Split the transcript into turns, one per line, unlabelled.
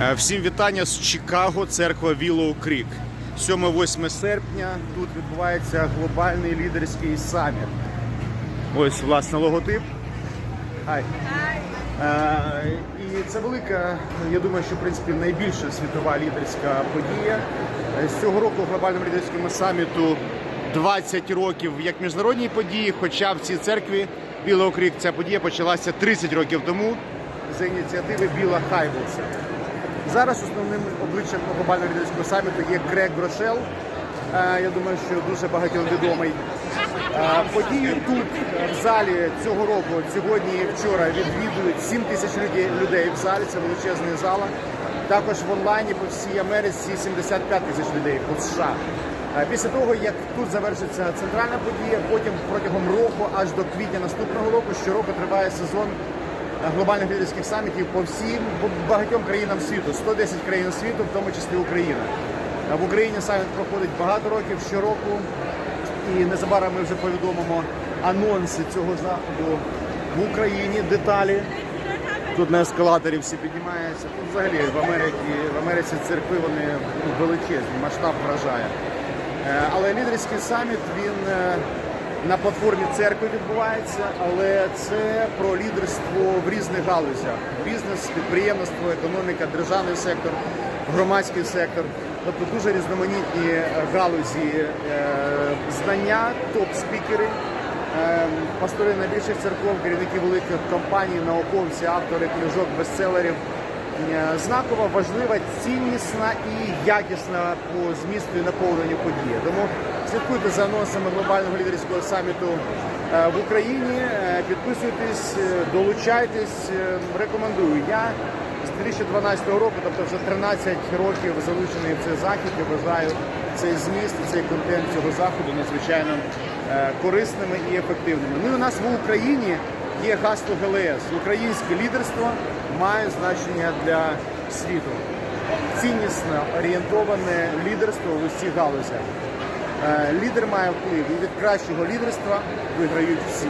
Е, Всім вітання з Чикаго, церква Willow Creek. 7-8 серпня тут відбувається глобальний лідерський саміт. Ось, власне, логотип. Хай. Е, І це велика, я думаю, що в принципі найбільша світова лідерська подія. Е, З цього року глобальному лідерському саміту 20 років як міжнародній події, хоча в цій церкві Біла Окрік ця подія почалася 30 років тому за ініціативи Біла Хайблса. Зараз основним обличчям глобального лідерського саміту є Грег Грошел. Е, Я думаю, що дуже багатьом відомий. Е, Подію тут в залі цього року, сьогодні і вчора відвідують 7 тисяч людей- в залі. Це величезна зала. Також в онлайні по всій Америці 75 тисяч людей по США. Е, Після того, як тут завершиться центральна подія, потім протягом року, аж до квітня наступного року, щороку триває сезон глобальних лідерських самітів по всім багатьом країнам світу, 110 країн світу, в тому числі Україна. В Україні саміт проходить багато років щороку, і незабаром ми вже повідомимо анонси цього заходу в Україні, деталі. Тут на ескалаторі всі піднімаються. Тут взагалі в Америці, в Америці церкви вони величезні, масштаб вражає. Е, Але лідерський саміт він е, на платформі церкви відбувається, але це про лідерство в різних галузях: бізнес, підприємництво, економіка, державний сектор, громадський сектор. Тобто дуже різноманітні е, галузі е, знання, топ-спікери. Ем, Пастори найбільших церков, керівники великих компаній, науковці, автори книжок, бестселерів. Е, Знакова, важлива, ціннісна і якісна по змісту і наповненню подія. Тому слідкуйте за анонсами глобального лідерського саміту е, в Україні. Е, Підписуйтесь, е, долучайтесь. Рекомендую. Я з 2012 року, тобто вже 13 років залучений в цей захід. Я вважаю цей зміст, цей контент цього заходу надзвичайно корисними і ефективними. Ну і у нас в Україні є гасло ГЛС. Українське лідерство має значення для світу. Ціннісно орієнтоване лідерство в усіх галузях. Е, Лідер має вплив і від кращого лідерства виграють всі.